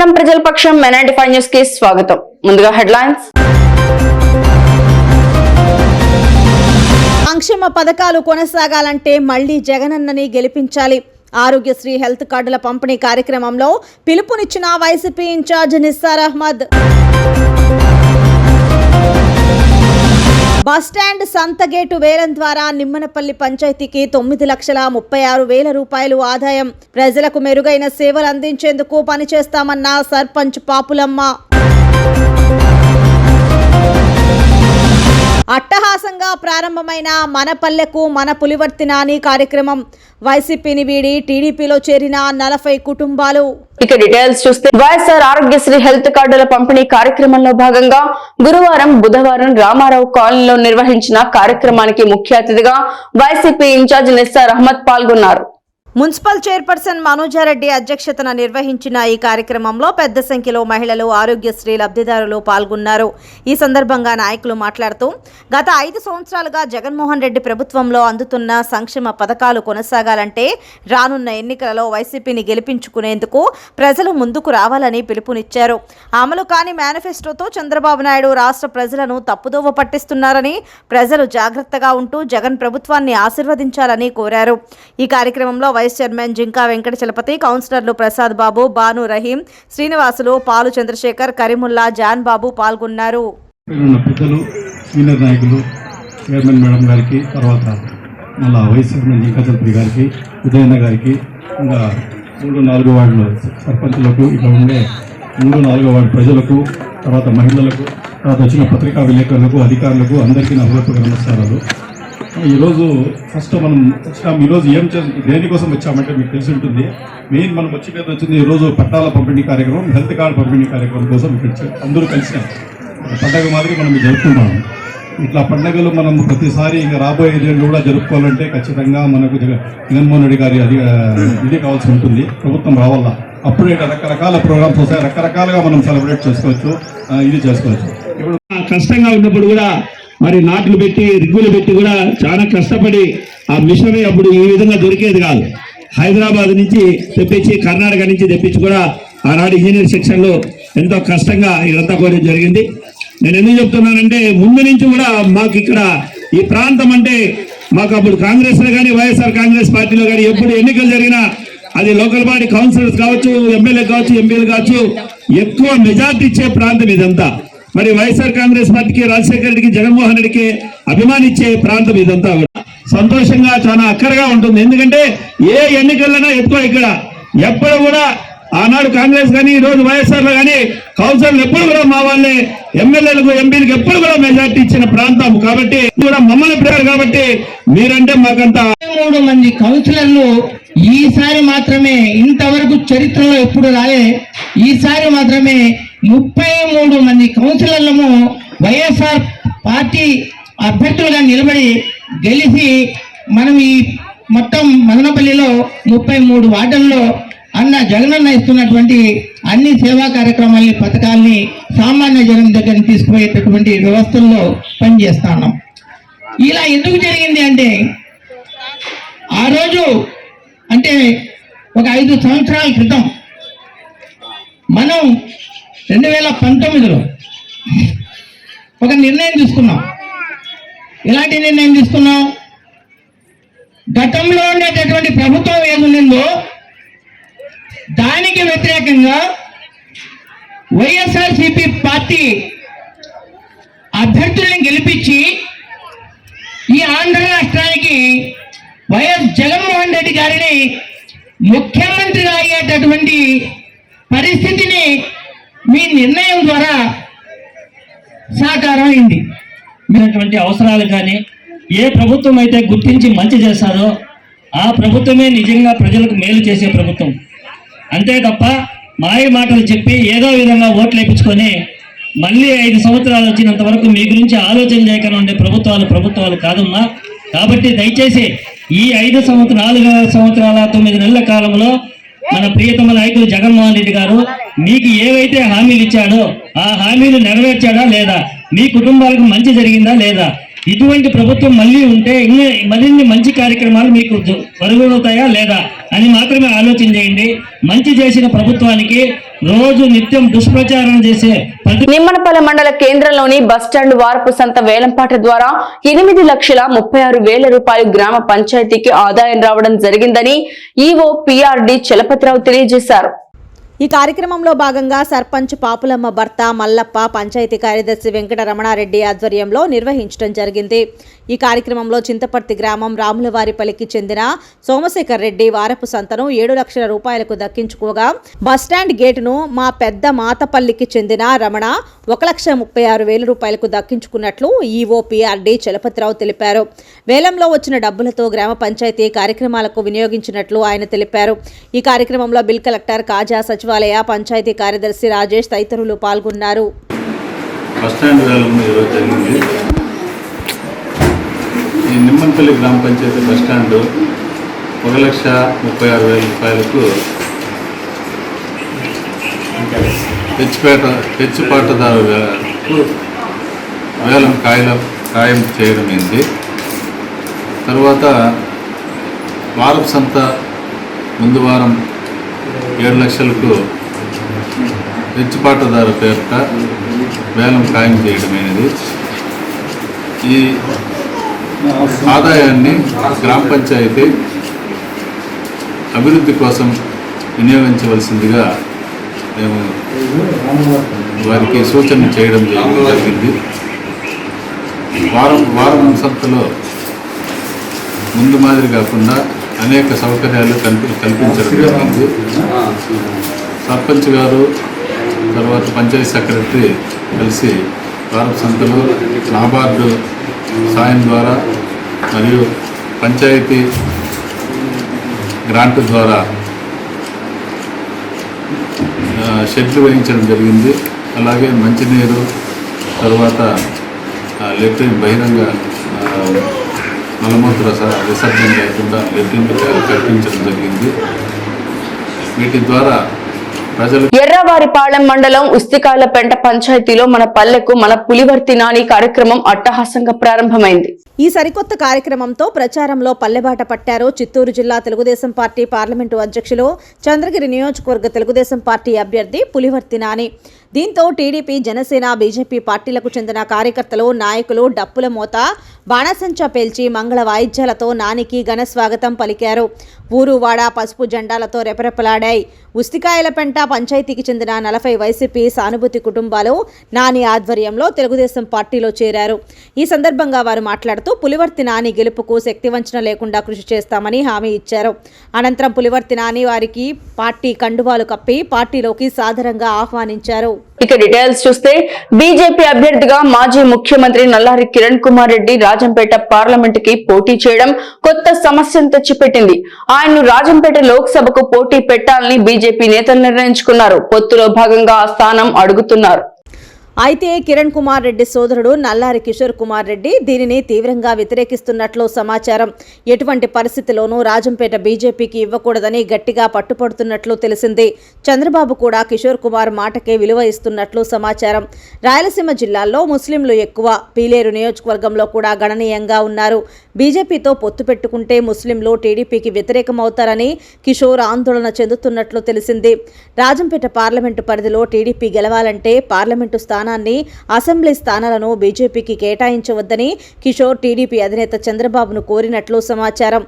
జనం ప్రజల పక్షం మెనాటి ఫైవ్ న్యూస్కి స్వాగతం. ముందుగా హెడ్లైన్స్. సంక్షేమ పథకాలు కొనసాగాలంటే మళ్ళీ జగనన్నని గెలిపించాలి. ఆరోగ్యశ్రీ హెల్త్ కార్డుల పంపిణీ కార్యక్రమంలో పిలుపునిచ్చిన YCP incharge Nissar Ahmed. Bus stand సంతగేటు వేలం ద్వారా నిమ్మనపల్లి పంచాయతీకి తొమ్మిది లక్షల ముప్పై ఆరు వేల రూపాయలు ఆదాయం. ప్రజలకు మెరుగైన సేవలు అందించేందుకు పనిచేస్తామన్న సర్పంచ్ పాపులమ్మ. అట్టహాసంగా ప్రారంభమైన మన పల్లెకు మన పులివర్తినాని కార్యక్రమం. వైసీపీని వీడి టీడీపీలో చేరిన నలభై కుటుంబాలు. ఇక డీటెయిల్స్ చూస్తే వైఎస్ఆర్ ఆరోగ్యశ్రీ హెల్త్ కార్డుల పంపిణీ కార్యక్రమంలో భాగంగా గురువారం బుధవారం రామారావు కాలనీలో నిర్వహించిన కార్యక్రమానికి ముఖ్య అతిథిగా వైసీపీ ఇన్ఛార్జ్ నిస్సార్ అహ్మద్ పాల్గొన్నారు. మున్సిపల్ చైర్పర్సన్ మనోజారెడ్డి అధ్యక్షతన నిర్వహించిన ఈ కార్యక్రమంలో పెద్ద సంఖ్యలో మహిళలు ఆరోగ్యశ్రీ లబ్ధిదారులు పాల్గొన్నారు. ఈ సందర్భంగా నాయకులు మాట్లాడుతూ గత ఐదు సంవత్సరాలుగా జగన్మోహన్ రెడ్డి ప్రభుత్వంలో అందుతున్న సంక్షేమ పథకాలు కొనసాగాలంటే రానున్న ఎన్నికలలో వైసీపీని గెలిపించుకునేందుకు ప్రజలు ముందుకు రావాలని పిలుపునిచ్చారు. అమలు కాని మేనిఫెస్టోతో చంద్రబాబు నాయుడు రాష్ట్ర ప్రజలను తప్పుదోవ పట్టిస్తున్నారని ప్రజలు జాగ్రత్తగా ఉంటూ జగన్ ప్రభుత్వాన్ని ఆశీర్వదించాలని కోరారు. ఈ కార్యక్రమంలో వైస్ చైర్మన్ జింకా వెంకట చలపతి కౌన్సిలర్లు ప్రసాద్ బాబు బాను రహీం శ్రీనివాసులు పాలు చంద్రశేఖర్ కరీముల్లా జాన్ బాబు పాల్గొన్నారు. చైర్మన్ మేడం గారికి తర్వాత మళ్ళా వైస్ చైర్మన్ జింకా చలపతి గారికి ఉదయన్న గారికి ఇంకా మూడు నాలుగు వార్డుల సర్పంచులకు ఇక్కడ ఉండే మూడు నాలుగో వార్డు ప్రజలకు తర్వాత మహిళలకు తర్వాత వచ్చిన పత్రికా విలేకరులకు అధికారులకు అందరికీ నా హృదయపూర్వక నమస్కారాలు. ఈరోజు ఫస్ట్ మనం వచ్చినాం. ఈరోజు ఏం చేసి దేనికోసం వచ్చామంటే మీకు తెలిసి ఉంటుంది. మెయిన్ మనం వచ్చి మీద వచ్చింది ఈరోజు పట్టాల పంపిణీ కార్యక్రమం హెల్త్ కార్డు పంపిణీ కార్యక్రమం కోసం ఇక్కడ అందరూ కలిసినాం. పండగ మాదిరి మనం ఇది జరుపుకుంటాం ఇట్లా పండగలు మనం ప్రతిసారి ఇంకా రాబోయే ఏళ్ళు కూడా జరుపుకోవాలంటే ఖచ్చితంగా మనకు జగన్మోహన్ రెడ్డి గారి అది ఇది కావాల్సి ఉంటుంది. ప్రభుత్వం రావాలా? అప్పుడే రకరకాల ప్రోగ్రామ్స్ వస్తాయి. రకరకాలుగా మనం సెలబ్రేట్ చేసుకోవచ్చు. ఇది చేసుకోవచ్చు. ఇప్పుడు కష్టంగా ఉన్నప్పుడు కూడా మరి నాట్లు పెట్టి రిగ్గులు పెట్టి కూడా చాలా కష్టపడి ఆ మిషనరీ అప్పుడు ఈ విధంగా దొరికేది కాదు. హైదరాబాద్ నుంచి తెప్పించి కర్ణాటక నుంచి తెప్పించి కూడా ఆనాడు ఇంజనీర్ సెక్షన్లో ఎంతో కష్టంగా ఇదంతా కూడా జరిగింది. నేను ఎందుకు చెప్తున్నానంటే ముందు నుంచి కూడా మాకు ఇక్కడ ఈ ప్రాంతం అంటే మాకు అప్పుడు కాంగ్రెస్లో కానీ వైఎస్ఆర్ కాంగ్రెస్ పార్టీలో కానీ ఎప్పుడు ఎన్నికలు జరిగినా అది లోకల్ బాడీ కౌన్సిలర్స్ కావచ్చు ఎమ్మెల్యే కావచ్చు ఎంపీలు కావచ్చు ఎక్కువ మెజార్టీ ఇచ్చే ప్రాంతం ఇదంతా. మరి వైఎస్ఆర్ కాంగ్రెస్ పార్టీకి రాజశేఖర రెడ్డికి జగన్మోహన్ రెడ్డికి అభిమానిచ్చే ప్రాంతం ఇదంతా కూడా. సంతోషంగా చాలా అక్కరగా ఉంటుంది. ఎందుకంటే ఏ ఎన్నికలైనా ఎక్కువ ఇక్కడ. ఎప్పుడు కూడా ఆనాడు కాంగ్రెస్ కానీ ఈ రోజు వైఎస్ఆర్లో కానీ కౌన్సిలర్లు ఎప్పుడు కూడా మా వాళ్ళే ఎమ్మెల్యేలకు ఎంపీలకు ఎప్పుడు కూడా మెజార్టీ ఇచ్చిన ప్రాంతం కాబట్టి కూడా మమ్మల్ని పెట్టారు కాబట్టి మీరంటే మాకంత మూడు మంది కౌన్సిలర్లు ఈసారి మాత్రమే ఇంతవరకు చరిత్రలో ఎప్పుడు రాలే. ఈసారి మాత్రమే ముప్పై మూడు మంది కౌన్సిలర్లము వైఎస్ఆర్ పార్టీ అభ్యర్థులుగా నిలబడి గెలిచి మనం ఈ మొత్తం మదనపల్లిలో ముప్పై మూడు వార్డుల్లో అన్న జగనన్న ఇస్తున్నటువంటి అన్ని సేవా కార్యక్రమాల్ని పథకాల్ని సామాన్య జనం దగ్గర తీసుకుపోయేటటువంటి వ్యవస్థల్లో పనిచేస్తా ఉన్నాం. ఇలా ఎందుకు జరిగింది అంటే ఆ రోజు అంటే ఒక ఐదు సంవత్సరాల క్రితం మనం రెండు వేల పంతొమ్మిదిలో ఒక నిర్ణయం తీసుకున్నాం. ఎలాంటి నిర్ణయం తీసుకున్నాం? గతంలో ఉండేటటువంటి ప్రభుత్వం ఏముందో దానికి వ్యతిరేకంగా వైఎస్ఆర్సిపి పార్టీ అభ్యర్థుల్ని గెలిపించి ఈ ఆంధ్ర రాష్ట్రానికి వైఎస్ జగన్మోహన్ రెడ్డి గారిని ముఖ్యమంత్రిగా అయ్యేటటువంటి పరిస్థితిని మీ నిర్ణయం ద్వారా సాకారం అయింది. మీరటువంటి అవసరాలు కానీ ఏ ప్రభుత్వం అయితే గుర్తించి మంచి చేస్తారో ఆ ప్రభుత్వమే నిజంగా ప్రజలకు మేలు చేసే ప్రభుత్వం. అంతే తప్ప మాయ మాటలు చెప్పి ఏదో విధంగా ఓట్లు వేయించుకొని మళ్ళీ ఐదు సంవత్సరాలు వచ్చినంత వరకు మీ గురించి ఆలోచన చేయకుండా ఉండే ప్రభుత్వాలు ప్రభుత్వాలు కాదమ్మా. కాబట్టి దయచేసి ఈ ఐదు సంవత్సరాలు నాలుగు సంవత్సరాల తొమ్మిది నెలల కాలంలో మన ప్రియతమ నాయకులు జగన్మోహన్ రెడ్డి గారు మీకు ఏవైతే హామీలు ఇచ్చాడో ఆ హామీలు నెరవేర్చాడా లేదా? మీ కుటుంబాలకు మంచి జరిగిందా లేదా? ఇటువంటి ప్రభుత్వం మళ్ళీ ఉంటే ఇంకా మరిన్ని మంచి కార్యక్రమాలు మీకు పరుగులవుతాయా వరుగుతాయా లేదా అని మాత్రమే ఆలోచన చేయండి. మంచి చేసిన ప్రభుత్వానికి రోజు నిత్యం దుష్ప్రచారం చేసే నిమ్మనపల్లి మండల కేంద్రంలోని బస్టాండ్ వారపు సంత వేలంపాట ద్వారా ఎనిమిది లక్షల ముప్పై ఆరు వేల రూపాయలు గ్రామ పంచాయతీకి ఆదాయం రావడం జరిగిందని ఈవో పిఆర్డి చలపతిరావు తెలియజేశారు. ఈ కార్యక్రమంలో భాగంగా సర్పంచ్ పాపులమ్మ భర్త మల్లప్ప పంచాయతీ కార్యదర్శి వెంకట రమణారెడ్డి ఆధ్వర్యంలో నిర్వహించడం జరిగింది. ఈ కార్యక్రమంలో చింతపర్తి గ్రామం రాములవారిపల్లికి చెందిన సోమశేఖర్ రెడ్డి వారపు సంతను ఏడు లక్షల రూపాయలకు దక్కించుకోగా బస్టాండ్ గేటును మా పెద్ద మాతపల్లికి చెందిన రమణ ఒక లక్ష ముప్పై ఆరు వేల రూపాయలకు దక్కించుకున్నట్లు ఈఓపీఆర్డీ చలపతిరావు తెలిపారు. వేలంలో వచ్చిన డబ్బులతో గ్రామ పంచాయతీ కార్యక్రమాలకు వినియోగించినట్లు ఆయన తెలిపారు. ఈ కార్యక్రమంలో బిల్ కలెక్టర్ కాజా సచివాలయ పంచాయతీ కార్యదర్శి రాజేష్ తదితరులు పాల్గొన్నారు బస్టాండ్ వేలం ఈరోజు జరిగింది ఈ నిమ్మంపల్లి గ్రామ పంచాయతీ బస్టాండ్ ఒక లక్ష ముప్పై ఆరు వేల రూపాయలకు తెచ్చిపేట తెచ్చిపాటదారులకు వేలం కాయల ఖాయం చేయడం తర్వాత వారం సంత ముందు వారం ఏడు లక్షలకు తెచ్చిపాటదారు పేరిట వేలం ఖాయం చేయడమైనది ఈ ఆదాయాన్ని గ్రామ పంచాయతీ అభివృద్ధి కోసం వినియోగించవలసిందిగా మేము వారికి సూచన చేయడం జరిగింది. వారం వారం సంతలో ముందు మాదిరి కాకుండా అనేక సౌకర్యాలు కల్పి కల్పించడం జరిగింది. సర్పంచ్ గారు తర్వాత పంచాయతీ సెక్రటరీ కలిసి వారం సంతలో నాబార్డు సాయం ద్వారా మరియు పంచాయతీ గ్రాంట్ ద్వారా షెడ్లు వేయించడం జరిగింది. అలాగే మంచినీరు తర్వాత లెట్రిన్ బహిరంగ మలమూత్ర విసర్జన లేకుండా లెట్రిన్ కల్పించడం జరిగింది. వీటి ద్వారా ప్రజలు ఎర్రవారిపాలెం మండలం ఉస్తికాయలపెంట పంచాయతీలో మన పల్లెకు మన పులివర్తి నాని కార్యక్రమం అట్టహాసంగా ప్రారంభమైంది. ఈ సరికొత్త కార్యక్రమంతో ప్రచారంలో పల్లెబాట పట్టారు చిత్తూరు జిల్లా తెలుగుదేశం పార్టీ పార్లమెంటు అధ్యక్షులు చంద్రగిరి నియోజకవర్గ తెలుగుదేశం పార్టీ అభ్యర్థి పులివర్తి నాని. దీంతో టీడీపీ జనసేన బీజేపీ పార్టీలకు చెందిన కార్యకర్తలు నాయకులు డప్పుల మోత బాణసంచా పేల్చి మంగళ వాయిద్యాలతో నానికి ఘన స్వాగతం పలికారు. ఊరు వాడ పసుపు జెండాలతో రెపరెపలాడాయి. ఉస్తికాయలపెంట పంచాయతీకి చెందిన నలభై వైసీపీ సానుభూతి కుటుంబాలు నాని ఆధ్వర్యంలో తెలుగుదేశం పార్టీలో చేరారు. ఈ సందర్భంగా వారు మాట్లాడుతూ పులివర్తి నాని గెలుపుకు శక్తివంచన లేకుండా కృషి చేస్తామని హామీ ఇచ్చారు. అనంతరం పులివర్తి నాని వారికి పార్టీ కండువాలు కప్పి పార్టీలోకి సాదరంగా ఆహ్వానించారు. ఇక డీటెయిల్స్ చూస్తే బీజేపీ అభ్యర్థిగా మాజీ ముఖ్యమంత్రి నల్లారి కిరణ్ కుమార్ రెడ్డి రాజంపేట పార్లమెంట్కి పోటీ చేయడం కొత్త సమస్యను తెచ్చిపెట్టింది. ఆయన్ను రాజంపేట లోక్సభకు పోటీ పెట్టాలని బీజేపీ నేతలు నిర్ణయించుకున్నారు. పొత్తులో భాగంగా ఆ స్థానం అడుగుతున్నారు. అయితే కిరణ్ కుమార్ రెడ్డి సోదరుడు నల్లారి కిషోర్ కుమార్ రెడ్డి దీనిని తీవ్రంగా వ్యతిరేకిస్తున్నట్లు సమాచారం. ఎటువంటి పరిస్థితిలోనూ రాజంపేట బీజేపీకి ఇవ్వకూడదని గట్టిగా పట్టుపడుతున్నట్లు తెలిసింది. చంద్రబాబు కూడా కిషోర్ కుమార్ మాటకే విలువ ఇస్తున్నట్లు సమాచారం. రాయలసీమ జిల్లాల్లో ముస్లింలు ఎక్కువ. పీలేరు నియోజకవర్గంలో కూడా గణనీయంగా ఉన్నారు. బీజేపీతో పొత్తు పెట్టుకుంటే ముస్లింలు టీడీపీకి వ్యతిరేకమవుతారని కిషోర్ ఆందోళన చెందుతున్నట్లు తెలిసింది. రాజంపేట పార్లమెంటు పరిధిలో టీడీపీ గెలవాలంటే పార్లమెంటు స్థానం స్థానాన్ని అసెంబ్లీ స్థానాలను బీజేపీకి కేటాయించవద్దని కిషోర్ టీడీపీ అధినేత చంద్రబాబును కోరినట్లు సమాచారం.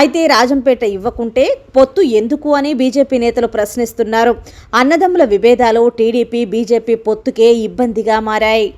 అయితే రాజంపేట ఇవ్వకుంటే పొత్తు ఎందుకు అని బీజేపీ నేతలు ప్రశ్నిస్తున్నారు. అన్నదమ్ముల విభేదాలు టీడీపీ బీజేపీ పొత్తుకే ఇబ్బందిగా మారాయి.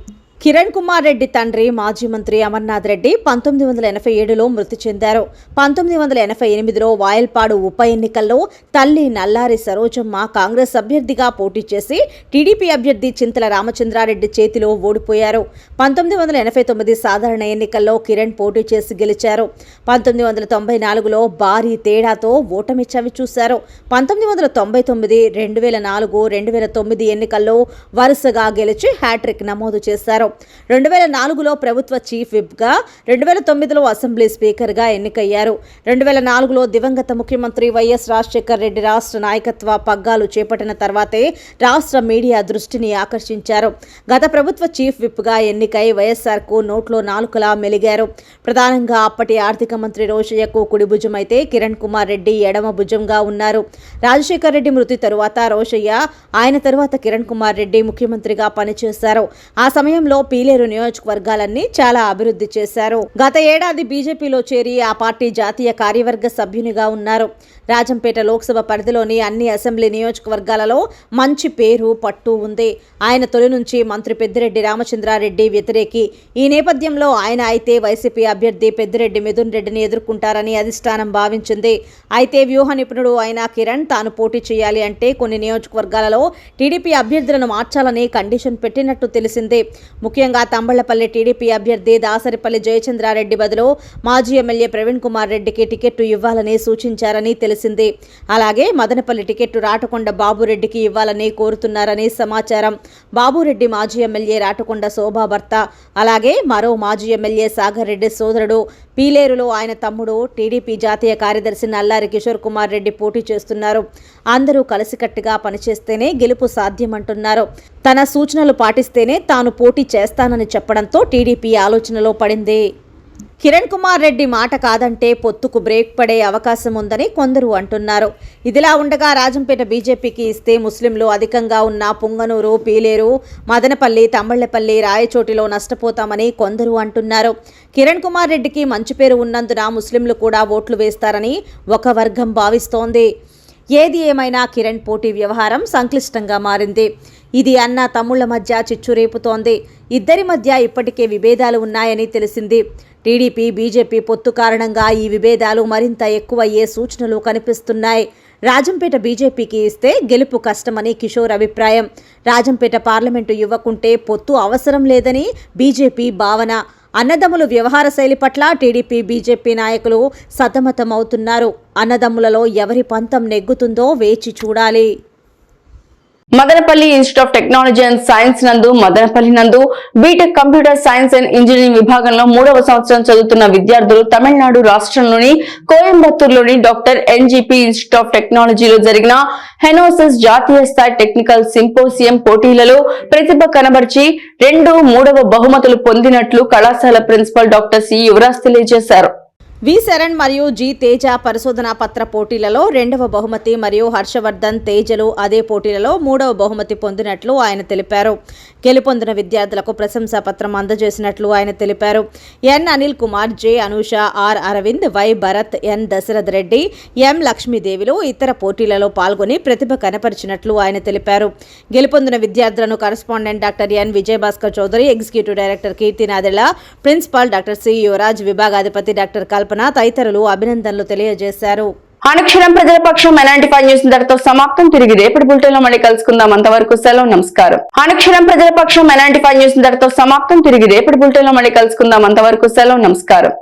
కిరణ్ కుమార్ రెడ్డి తండ్రి మాజీ మంత్రి అమర్నాథ్ రెడ్డి పంతొమ్మిది వందల ఎనభై ఏడులో మృతి చెందారు. పంతొమ్మిది వందల ఎనభై ఎనిమిదిలో వాయల్పాడు ఉప ఎన్నికల్లో తల్లి నల్లారి సరోజమ్మ కాంగ్రెస్ అభ్యర్థిగా పోటీ చేసి టీడీపీ అభ్యర్థి చింతల రామచంద్రారెడ్డి చేతిలో ఓడిపోయారు. పంతొమ్మిది వందల ఎనభై తొమ్మిది సాధారణ ఎన్నికల్లో కిరణ్ పోటీ చేసి గెలిచారు. పంతొమ్మిది వందల తొంభై నాలుగులో భారీ తేడాతో ఓటమి చవి చూశారు. పంతొమ్మిది వందల తొంభై తొమ్మిది రెండు వేల నాలుగు రెండు వేల తొమ్మిది ఎన్నికల్లో వరుసగా గెలిచి హ్యాట్రిక్ నమోదు చేశారు. రెండు వేల నాలుగులో ప్రభుత్వ చీఫ్ విప్గా రెండు వేల తొమ్మిదిలో అసెంబ్లీ స్పీకర్గా ఎన్నికయ్యారు. రెండు వేల నాలుగులో దివంగత ముఖ్యమంత్రి వైఎస్ రాజశేఖర్ రెడ్డి రాష్ట్ర నాయకత్వ పగ్గాలు చేపట్టిన తర్వాతే రాష్ట్ర మీడియా దృష్టిని ఆకర్షించారు. గత ప్రభుత్వ చీఫ్ విప్గా ఎన్నికై వైఎస్ఆర్కు నోట్లో నాలుకలా మెలిగారు. ప్రధానంగా అప్పటి ఆర్థిక మంత్రి రోషయ్యకు కుడి భుజం అయితే కిరణ్ కుమార్ రెడ్డి ఎడమ భుజంగా ఉన్నారు. రాజశేఖర్ రెడ్డి మృతి తరువాత రోషయ్య ఆయన తరువాత కిరణ్ కుమార్ రెడ్డి ముఖ్యమంత్రిగా పనిచేశారు. ఆ సమయంలో పీలేరు నియోజకవర్గాలన్నీ చాలా అభివృద్ధి చేశారు. గత ఏడాది బీజేపీలో చేరి ఆ పార్టీ జాతీయ కార్యవర్గ సభ్యునిగా ఉన్నారు. రాజంపేట లోక్సభ పరిధిలోని అన్ని అసెంబ్లీ నియోజకవర్గాలలో మంచి పేరు పట్టు ఉంది. ఆయన తొలి నుంచి మంత్రి పెద్దిరెడ్డి రామచంద్రారెడ్డి వ్యతిరేకి. ఈ నేపథ్యంలో ఆయన అయితే వైసీపీ అభ్యర్థి పెద్దిరెడ్డి మిథున్ రెడ్డిని ఎదుర్కొంటారని అధిష్టానం భావించింది. అయితే వ్యూహ నిపుణుడు అయిన కిరణ్ తాను పోటీ చేయాలి అంటే కొన్ని నియోజకవర్గాలలో టీడీపీ అభ్యర్థులను మార్చాలని కండిషన్ పెట్టినట్టు తెలిసింది. ముఖ్యంగా తంబళ్ళపల్లి టీడీపీ అభ్యర్థి దాసరిపల్లి జయచంద్రారెడ్డి బదులు మాజీ ఎమ్మెల్యే ప్రవీణ్ కుమార్ రెడ్డికి టికెట్టు ఇవ్వాలని సూచించారని తెలిసింది. అలాగే మదనపల్లి టికెట్టు రాటకొండ బాబురెడ్డికి ఇవ్వాలని కోరుతున్నారని సమాచారం. బాబురెడ్డి మాజీ ఎమ్మెల్యే రాటకొండ శోభా భర్త అలాగే మరో మాజీ ఎమ్మెల్యే సాగర్ రెడ్డి సోదరుడు. పీలేరులో ఆయన తమ్ముడు టీడీపీ జాతీయ కార్యదర్శి నల్లారి కిషోర్ కుమార్ రెడ్డి పోటీ చేస్తున్నారు. అందరూ కలిసికట్టుగా పనిచేస్తేనే గెలుపు సాధ్యమంటున్నారు. తన సూచనలు పాటిస్తేనే తాను పోటీ చేస్తానని చెప్పడంతో టీడీపీ ఆలోచనలో పడింది. కిరణ్ కుమార్ రెడ్డి మాట కాదంటే పొత్తుకు బ్రేక్ పడే అవకాశం ఉందని కొందరు అంటున్నారు. ఇదిలా ఉండగా రాజంపేట బీజేపీకి ఇస్తే ముస్లింలు అధికంగా ఉన్న పుంగనూరు పీలేరు మదనపల్లి తమ్మళ్ళపల్లి రాయచోటిలో నష్టపోతామని కొందరు అంటున్నారు. కిరణ్ కుమార్ రెడ్డికి మంచి పేరు ఉన్నందున ముస్లింలు కూడా ఓట్లు వేస్తారని ఒక వర్గం భావిస్తోంది. ఏది ఏమైనా కిరణ్ పోటీ వ్యవహారం సంక్లిష్టంగా మారింది. ఇది అన్న తమ్ముళ్ళ మధ్య చిచ్చు రేపుతోంది. ఇద్దరి మధ్య ఇప్పటికే విభేదాలు ఉన్నాయని తెలిసింది. టీడీపీ బీజేపీ పొత్తు కారణంగా ఈ విభేదాలు మరింత ఎక్కువయ్యే సూచనలు కనిపిస్తున్నాయి. రాజంపేట బీజేపీకి ఇస్తే గెలుపు కష్టమని కిషోర్ అభిప్రాయం. రాజంపేట పార్లమెంటు ఇవ్వకుంటే పొత్తు అవసరం లేదని బీజేపీ భావన. అన్నదమ్ముల వ్యవహార శైలి పట్ల టీడీపీ బీజేపీ నాయకులు సతమతమవుతున్నారు. అన్నదమ్ములలో ఎవరి పంతం నెగ్గుతుందో వేచి చూడాలి. Madanapalle institute of technology and science నందు మదనపల్లి నందు BTech computer science and engineering విభాగంలో మూడవ సంవత్సరం చదువుతున్న విద్యార్థులు తమిళనాడు రాష్ట్రంలోని కోయంబత్తూరులోని డాక్టర్ ఎన్జిపి ఇన్స్టిట్యూట్ ఆఫ్ టెక్నాలజీలో జరిగిన హెనోసిస్ జాతీయ స్థాయి టెక్నికల్ సింపోసియం పోటీలలో ప్రతిభ కనబర్చి రెండు మూడవ బహుమతులు పొందినట్లు కళాశాల ప్రిన్సిపల్ డాక్టర్ సి యువరాజ్ తెలియజేశారు. వి శరణ్ మరియు జి తేజ పరిశోధనా పత్ర పోటీలలో రెండవ బహుమతి మరియు హర్షవర్ధన్ తేజలు అదే పోటీలలో మూడవ బహుమతి పొందినట్లు ఆయన తెలిపారు. గెలుపొందిన విద్యార్థులకు ప్రశంసా పత్రం అందజేసినట్లు ఆయన తెలిపారు. N Anil Kumar J Anusha R Aravind Y Bharath N Dasharath Reddy M లక్ష్మీదేవిలు ఇతర పోటీలలో పాల్గొని ప్రతిభ కనపరిచినట్లు ఆయన తెలిపారు. గెలుపొందిన విద్యార్థులను correspondent doctor N Vijayabhaskar Chowdary executive director Keerthi Nadella principal doctor C Yuvaraj విభాగాధిపతి doctor Kalpana తదితరులు అభినందనలు తెలియజేశారు. అనుక్షణం ప్రజల పక్షం ఎలాంటి ఫైవ్ న్యూస్ ధరతో సమాప్తం తిరిగి రేపటి బులెటిన్లో మళ్ళీ కలుసుకుందాం. అంతవరకు సెలవు నమస్కారం. అనుక్షణం ప్రజల పక్షం ఎలాంటి ఫైవ్ న్యూస్ ధరతో సమాప్తం తిరిగి రేపటి బులెటిన్లో మళ్ళీ కలుసుకుందాం. అంతవరకు సెలవు నమస్కారం.